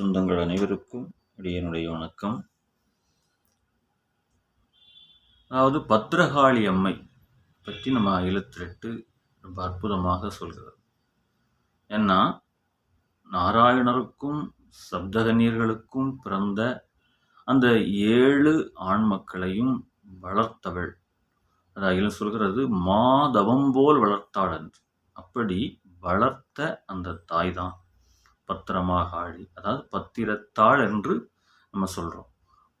சொந்தங்கள் அனைவருக்கும் என்னுடைய வணக்கம். அதாவது பத்ரகாளி அம்மை பற்றி நம்ம அகிலத்திரட்டு ரொம்ப அற்புதமாக சொல்கிறது. ஏன்னா நாராயணருக்கும் சப்தகன்யர்களுக்கும் பிறந்த அந்த ஏழு ஆண் மக்களையும் வளர்த்தவள். அது அகிலம் சொல்கிறது மாதவம் போல் வளர்த்தாள் என்று. அப்படி வளர்த்த அந்த தாய் தான். பத்திரமாகாழி அதாவது பத்திரத்தாள் என்று நம்ம சொல்கிறோம்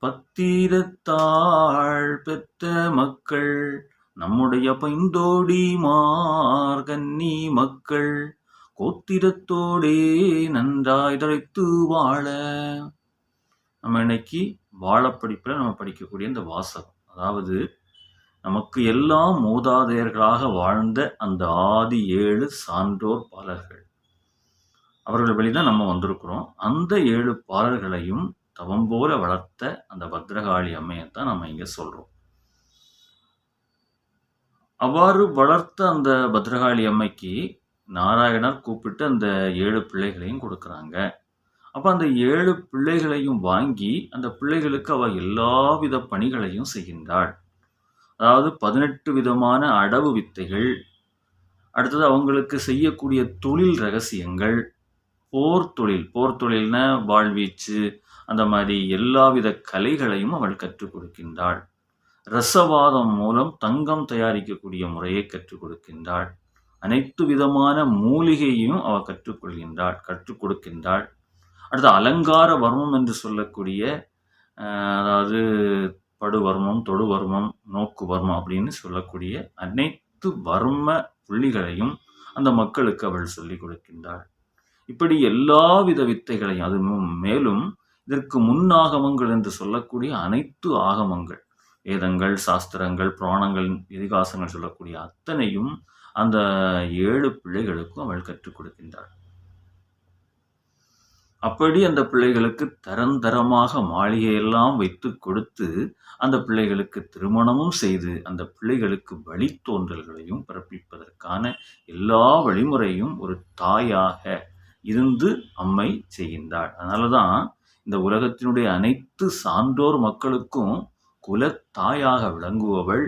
பத்திரத்தாள் பெற்ற மக்கள் நம்முடைய பைந்தோடி மார்கன்னி மக்கள் கோத்திரத்தோடே நன்றாய் தழைத்து வாழ. நம்ம இன்னைக்கு வாழப்படிப்பில் நம்ம படிக்கக்கூடிய இந்த வாசகம் அதாவது நமக்கு எல்லாம் மூதாதையர்களாக வாழ்ந்த அந்த ஆதி ஏழு சான்றோர் பாலர்கள். அவர்கள் வழி தான் நம்ம வந்திருக்கிறோம். அந்த ஏழு பாடல்களையும் தவம் போல வளர்த்த அந்த பத்ரகாளி அம்மையைத்தான் நம்ம இங்கே சொல்கிறோம் அவ்வாறு வளர்த்த அந்த பத்ரகாளி அம்மைக்கு நாராயணர் கூப்பிட்டு அந்த ஏழு பிள்ளைகளையும் கொடுக்குறாங்க. அப்போ அந்த ஏழு பிள்ளைகளையும் வாங்கி அந்த பிள்ளைகளுக்கு அவள் எல்லாவித பணிகளையும் செய்கின்றாள். அதாவது பதினெட்டு விதமான அடவு வித்தைகள் அடுத்தது அவங்களுக்கு செய்யக்கூடிய தொழில் ரகசியங்கள் போர் தொழில். போர் தொழில்னா வாழ்வீச்சு அந்த மாதிரி எல்லாவித கலைகளையும் அவள் கற்றுக் கொடுக்கின்றாள். ரசவாதம் மூலம் தங்கம் தயாரிக்கக்கூடிய முறையை கற்றுக் கொடுக்கின்றாள். அனைத்து விதமான மூலிகையையும் அவள் கற்றுக்கொள்கின்றாள் கற்றுக் கொடுக்கின்றாள். அடுத்து அலங்கார வர்மம் என்று சொல்லக்கூடிய அதாவது படுவர்மம் தொடுவர்மம் நோக்கு வர்மம் அப்படின்னு சொல்லக்கூடிய அனைத்து வர்ம புள்ளிகளையும் அந்த மக்களுக்கு அவள் சொல்லிக் கொடுக்கின்றாள். இப்படி எல்லாவித வித்தைகளையும் அது மேலும் இதற்கு முன்னாகமங்கள் என்று சொல்லக்கூடிய அனைத்து ஆகமங்கள் வேதங்கள் சாஸ்திரங்கள் புராணங்கள் இதிகாசங்கள் சொல்லக்கூடிய அத்தனையும் அந்த ஏழு பிள்ளைகளுக்கும் அவள் கற்றுக் கொடுக்கின்றாள். அப்படி அந்த பிள்ளைகளுக்கு தரந்தரமாக மாளிகையெல்லாம் வைத்து கொடுத்து அந்த பிள்ளைகளுக்கு திருமணமும் செய்து அந்த பிள்ளைகளுக்கு வழித்தோன்றல்களையும் பிறப்பிப்பதற்கான எல்லா வழிமுறையும் ஒரு தாயாக இருந்து அம்மை செய்கின்றாள். அதனால தான் இந்த உலகத்தினுடைய அனைத்து சான்றோர் மக்களுக்கும் குலத்தாயாக விளங்குபவள்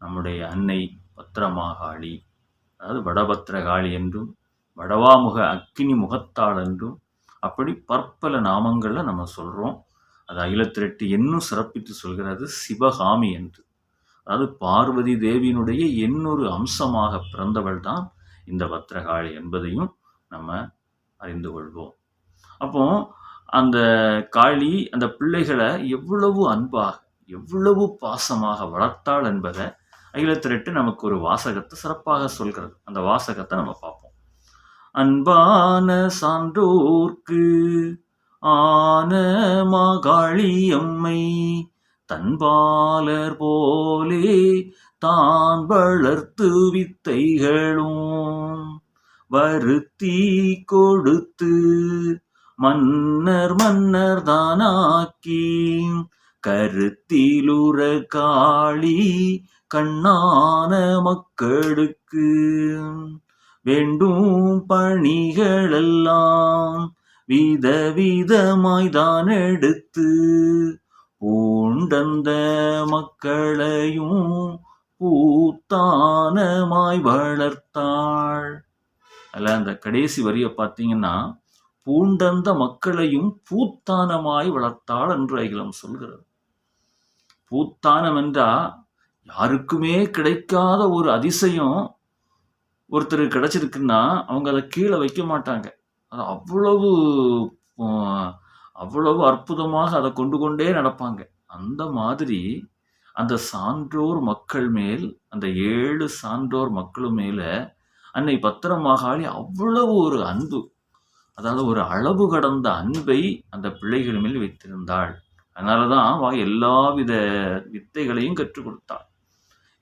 நம்முடைய அன்னை பத்திரமாகாளி அதாவது வடபத்திரகாளி என்றும் வடவாமுக அக்கினி முகத்தாள் என்றும் அப்படி பற்பல நாமங்களில் நம்ம சொல்கிறோம் அது அகிலத்திரட்டு இன்னும் சிறப்பித்து சொல்கிறது சிவகாமி என்று. அதாவது பார்வதி தேவியினுடைய இன்னொரு அம்சமாக பிறந்தவள் தான் இந்த பத்திரகாளி என்பதையும் நம்ம அறிந்து கொள்வோம். அப்போ அந்த காளி அந்த பிள்ளைகளை எவ்வளவு அன்பாக எவ்வளவு பாசமாக வளர்த்தாள் என்பதை அகிலத்திரட்டு நமக்கு ஒரு வாசகத்தை சிறப்பாக சொல்கிறது. அந்த வாசகத்தை நம்ம பார்ப்போம். அன்பான சான்றோர்க்கு ஆன மாகாளியம்மை தன்பாலர் போலே தான் வளர்த்து வித்தைகளும். வருத்தி கொடுத்து மன்னர் மன்னர் தானாக்கி கருத்திலுற காளி கண்ணான மக்களுக்கு வேண்டும் பணிகளெல்லாம் விதவிதமாய்தான் எடுத்து பூண்டந்த மக்களையும் பூத்தானமாய் வளர்த்தாள். அதில் அந்த கடைசி வரியை பார்த்தீங்கன்னா பூண்டந்த மக்களையும் பூத்தானமாய் வளர்த்தாள் என்று அகிலம் சொல்கிறது. பூத்தானம் என்றா யாருக்குமே கிடைக்காத ஒரு அதிசயம் ஒருத்தருக்கு கிடைச்சிருக்குன்னா அவங்க அதை கீழே வைக்க மாட்டாங்க. அது அவ்வளவு அவ்வளவு அற்புதமாக அதை கொண்டு கொண்டே நடப்பாங்க. அந்த மாதிரி அந்த சான்றோர் மக்கள் மேல் அந்த ஏழு சான்றோர் மக்களும் மேலே அன்னை பத்திரமாகாளி அவ்வளவு ஒரு அன்பு. அதாவது ஒரு அளவு கடந்த அன்பை அந்த பிள்ளைகள் மேல் வைத்திருந்தாள். அதனால தான் எல்லாவித வித்தைகளையும் கற்றுக் கொடுத்தாள்.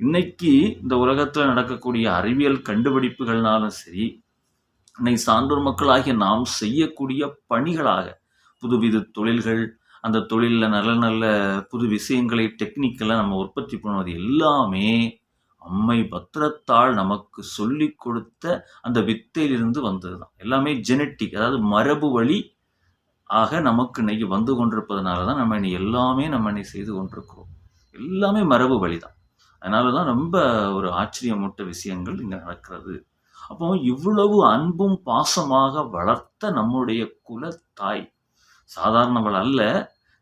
இன்னைக்கு இந்த உலகத்தில் நடக்கக்கூடிய அறிவியல் கண்டுபிடிப்புகள்னாலும் சரி இன்னைக்கு சான்றோர் மக்களாகிய நாம் செய்யக்கூடிய பணிகளாக புதுவித தொழில்கள் அந்த தொழிலில் நல்ல நல்ல புது விஷயங்களை டெக்னிக்கெல்லாம் நம்ம உற்பத்தி பண்ணுவது எல்லாமே அம்மை பத்திரத்தாள் நமக்கு சொல்லி கொடுத்த அந்த வித்தையிலிருந்து வந்தது தான் எல்லாமே ஜெனட்டிக் அதாவது மரபு வழி ஆக நமக்கு இன்னைக்கு வந்து கொண்டிருப்பதனால தான் நம்ம இன்னைக்கு எல்லாமே நம்ம இன்னைக்கு செய்து கொண்டிருக்கிறோம். எல்லாமே மரபு வழி தான் அதனால தான் ரொம்ப ஒரு ஆச்சரியமூட்ட விஷயங்கள் இங்கே நடக்கிறது. அப்போ இவ்வளவு அன்பும் பாசமாக வளர்த்த நம்முடைய குல தாய் சாதாரணவள் அல்ல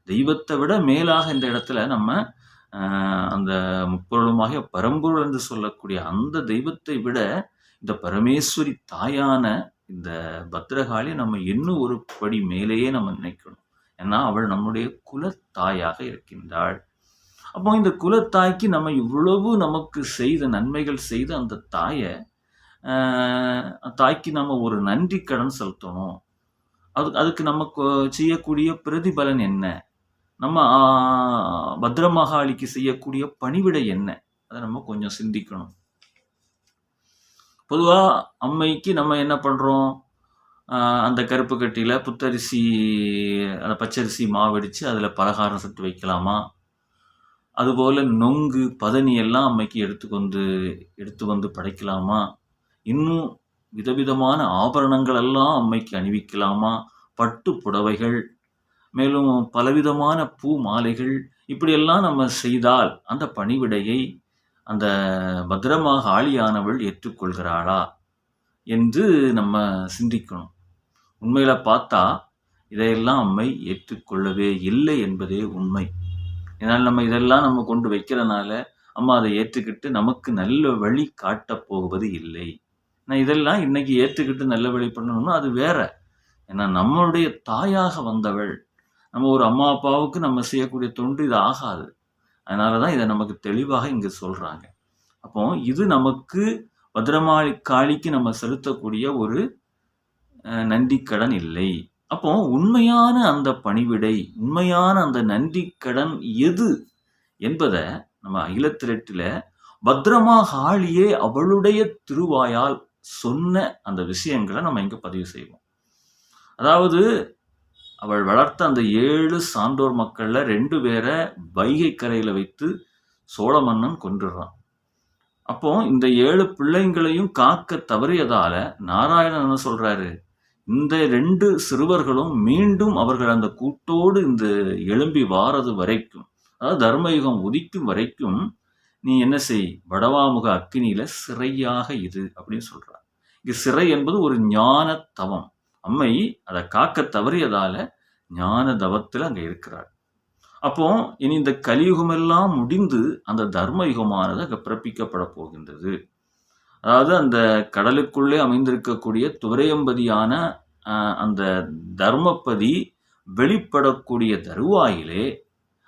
தெய்வத்தை விட மேலாக இந்த இடத்துல நம்ம அந்த முப்பொருளுமாகிய பரம்பொருள் என்று சொல்லக்கூடிய அந்த தெய்வத்தை விட இந்த பரமேஸ்வரி தாயான இந்த பத்ரகாளி நம்ம இன்னும் ஒரு படி மேலேயே நம்ம நினைக்கணும். ஏன்னா அவள் நம்முடைய குலத்தாயாக இருக்கின்றாள். அப்போ இந்த குலத்தாய்க்கு நம்ம இவ்வளவு நமக்கு செய்த நன்மைகள் செய்த அந்த தாயை தாய்க்கு நம்ம ஒரு நன்றி கடன் செலுத்தணும். அது அதுக்கு நமக்கு செய்யக்கூடிய பிரதிபலன் என்ன? நம்ம பத்ரமகாளிக்கு செய்யக்கூடிய பணிவிடை என்ன? அதை நம்ம கொஞ்சம் சிந்திக்கணும். பொதுவாக அம்மைக்கு நம்ம என்ன பண்ணுறோம் அந்த கருப்பு கட்டியில் புத்தரிசி அந்த பச்சரிசி மாவடித்து அதில் பலகாரம் சுட்டு வைக்கலாமா? அதுபோல் நொங்கு பதனி எல்லாம் அம்மைக்கு எடுத்து வந்து எடுத்து வந்து படைக்கலாமா? இன்னும் விதவிதமான ஆபரணங்கள் எல்லாம் அம்மைக்கு அணிவிக்கலாமா? பட்டு புடவைகள் மேலும் பலவிதமான பூ மாலைகள் இப்படியெல்லாம் நம்ம செய்தால் அந்த பணிவிடையை அந்த பத்திரமாக ஆளியானவள் ஏற்றுக்கொள்கிறாளா என்று நம்ம சிந்திக்கணும். உண்மையில் பார்த்தா இதையெல்லாம் அம்மை ஏற்றுக்கொள்ளவே இல்லை என்பதே உண்மை. இதனால் நம்ம இதெல்லாம் நம்ம கொண்டு வைக்கிறனால அம்மா அதை ஏற்றுக்கிட்டு நமக்கு நல்ல வழி காட்டப் போவது இல்லை. நான் இதெல்லாம் இன்னைக்கு ஏற்றுக்கிட்டு நல்ல வழி பண்ணணும்னா அது வேற. ஏன்னா நம்மளுடைய தாயாக வந்தவள் நம்ம ஒரு அம்மா அப்பாவுக்கு நம்ம செய்யக்கூடிய தொண்டு இது ஆகாது. அதனால தான் இதை நமக்கு தெளிவாக இங்கே சொல்கிறாங்க அப்போ இது நமக்கு பத்திரமாளி காளிக்கு நம்ம செலுத்தக்கூடிய ஒரு நன்றி கடன் இல்லை. அப்போ உண்மையான அந்த பணிவிடை உண்மையான அந்த நன்றிக்கடன் எது என்பதை நம்ம அகிலத்திரட்டில் பத்திரமா காளியே அவளுடைய திருவாயால் சொன்ன அந்த விஷயங்களை நம்ம இங்கே பதிவு செய்வோம். அதாவது அவள் வளர்த்த அந்த ஏழு சான்றோர் மக்களில் ரெண்டு பேரை வைகை கரையில் வைத்து சோழ மன்னன் கொன்றுடுறான் அப்போ இந்த ஏழு பிள்ளைங்களையும் காக்க தவறியதால நாராயணன் என்ன சொல்றாரு? இந்த ரெண்டு சிறுவர்களும் மீண்டும் அவர்கள் அந்த கூட்டோடு இந்த எழும்பி வாரது வரைக்கும் அதாவது தர்மயுகம் உதிக்கும் வரைக்கும் நீ என்ன செய்? வடவாமுக அக்கினியில சிறையாக இரு அப்படின்னு சொல்றார் இங்க சிறை என்பது ஒரு ஞான தவம் அம்மை அதை காக்க தவறியதால ஞான தவத்தில் அங்கே இருக்கிறார் அப்போ இனி இந்த கலியுகமெல்லாம் முடிந்து அந்த தர்மயுகமானது அங்கே பிறப்பிக்கப்பட போகின்றது. அதாவது அந்த கடலுக்குள்ளே அமைந்திருக்கக்கூடிய துவரையம்பதியான அந்த தர்மபதி வெளிப்படக்கூடிய தருவாயிலே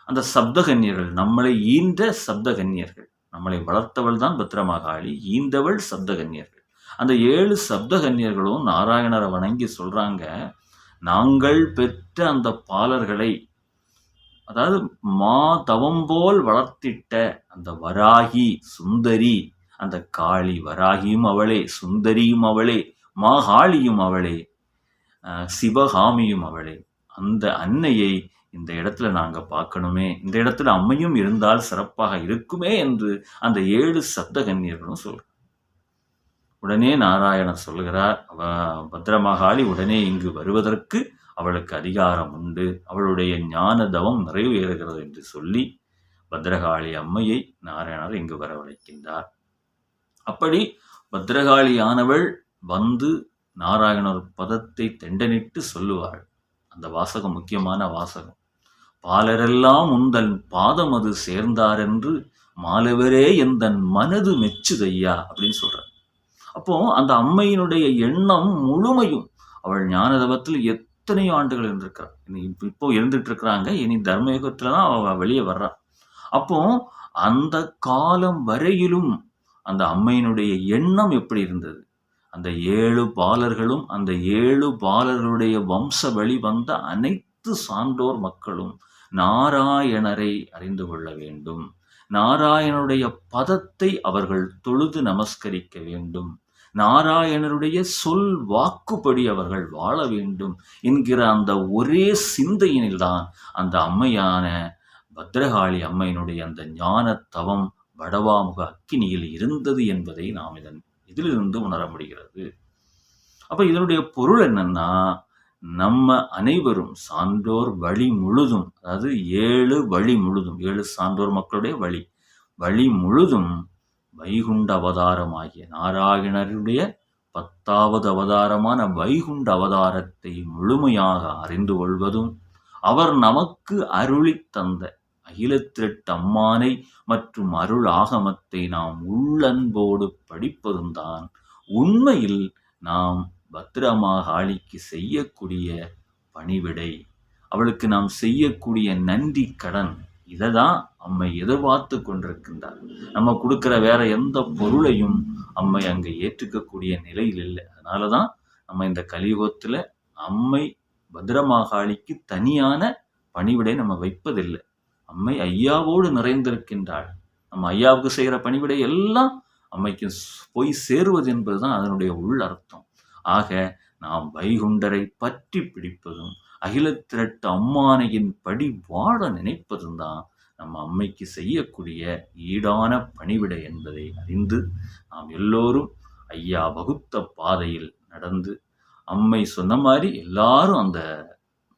அந்த சப்தகன்யர்கள் நம்மளை ஈன்ற சப்தகன்யர்கள் நம்மளை வளர்த்தவள் தான் பத்திரமகாளி ஈந்தவள் சப்தகன்யர்கள். அந்த ஏழு சப்தகன்யர்களும் நாராயணரை வணங்கி சொல்கிறாங்க நாங்கள் பெற்ற அந்த பாலர்களை அதாவது மா தவம் போல் வளர்த்திட்ட அந்த வராகி சுந்தரி அந்த காளி வராகியும் அவளே சுந்தரியும் அவளே மாகாளியும் அவளே சிவகாமியும் அவளே அந்த அன்னையை இந்த இடத்துல நாங்கள் பார்க்கணுமே இந்த இடத்துல அம்மையும் இருந்தால் சிறப்பாக இருக்குமே என்று அந்த ஏழு சப்தகன்யர்களும் சொல்கிறோம் உடனே நாராயணர் சொல்லுகிறார் அவ பத்திரமகாளி உடனே இங்கு வருவதற்கு அவளுக்கு அதிகாரம் உண்டு. அவளுடைய ஞான தவம் நிறைவேறுகிறது என்று சொல்லி பத்ரகாளி அம்மையை நாராயணர் இங்கு வரவழைக்கின்றார். அப்படி பத்ரகாளியானவள் வந்து நாராயணர் பதத்தை தெண்டனிட்டு சொல்லுவாள் அந்த வாசகம் முக்கியமான வாசகம். பாலரெல்லாம் உந்தன் பாதம் அது சேர்ந்தாரென்று மாலவரே எந்தன் மனது மெச்சுதையா? அப்படின்னு சொல்ற அப்போ அந்த அம்மையினுடைய எண்ணம் முழுமையும் அவள் ஞானதவத்தில் எத்தனையோ ஆண்டுகள் இருந்திருக்கிறாள். இனி இப்போ இருந்துட்டு இருக்கிறாங்க இனி தர்மயுகத்தில் தான் அவ வெளியே வர்றா. அப்போ அந்த காலம் வரையிலும் அந்த அம்மையினுடைய எண்ணம் எப்படி இருந்தது? அந்த ஏழு பாலர்களும் அந்த ஏழு பாலர்களுடைய வம்ச வழி வந்த அனைத்து சான்றோர் மக்களும் நாராயணரை அறிந்து கொள்ள வேண்டும். நாராயணனுடைய பதத்தை அவர்கள் தொழுது நமஸ்கரிக்க வேண்டும். நாராயணருடைய சொல் வாக்குப்படி அவர்கள் வாழ வேண்டும் என்கிற அந்த ஒரே சிந்தையினில்தான் அந்த அம்மையான பத்ரகாளி அம்மையினுடைய அந்த ஞான தவம் வடவாமுக அக்கினியில் இருந்தது என்பதை நாம் இதன் இதிலிருந்து உணர முடிகிறது. அப்ப இதனுடைய பொருள் என்னன்னா நம்ம அனைவரும் சான்றோர் வழி முழுதும் அதாவது ஏழு வழி முழுதும் ஏழு சான்றோர் மக்களுடைய வழி வழி முழுதும் வைகுண்ட அவதாரமாகிய நாராயணருடைய பத்தாவது அவதாரமான வைகுண்ட அவதாரத்தை முழுமையாக அறிந்து கொள்வதும் அவர் நமக்கு அருளி தந்த அகிலத்திரட்டு அம்மானை மற்றும் அருள் ஆகமத்தை நாம் உள்ளன்போடு படிப்பதும் தான் உண்மையில் நாம் பத்திரமாகாளிக்கு செய்யக்கூடிய பணிவிடை அவளுக்கு நாம் செய்யக்கூடிய நன்றி கடன் இதை தான் அம்மை எதிர்பார்த்து கொண்டிருக்கின்றார் நம்ம கொடுக்குற வேற எந்த பொருளையும் அம்மை அங்கே ஏற்றுக்கக்கூடிய நிலையில் இல்லை. அதனால தான் நம்ம இந்த கலியுகத்தில் அம்மை பத்ரமாகாளிக்கு தனியான பணிவிடை நம்ம வைப்பதில்லை. அம்மை ஐயாவோடு நிறைந்திருக்கின்றாள். நம்ம ஐயாவுக்கு செய்கிற பணிவிடை எல்லாம் அம்மைக்கு போய் சேருவது என்பது தான் அதனுடைய உள் அர்த்தம். ஆக நாம் வைகுண்டரை பற்றி பிடிப்பதும் அகிலத்திரட்டு அம்மானையின் படி வாழ நினைப்பதும் தான் நம்ம அம்மைக்கு செய்யக்கூடிய ஈடான பணிவிடை என்பதை அறிந்து நாம் எல்லோரும் ஐயா வகுத்த பாதையில் நடந்து அம்மை சொன்ன மாதிரி எல்லாரும் அந்த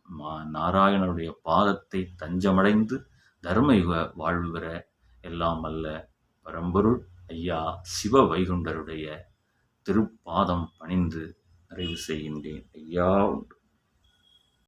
மா- நாராயணனுடைய பாதத்தை தஞ்சமடைந்து தர்மயுக வாழ்வு எல்லாம் அல்ல. பரம்பொருள் ஐயா சிவ வைகுண்டருடைய திருப்பாதம் பணிந்து நிறைவு செய்கின்றேன். ஐயா உண்டு.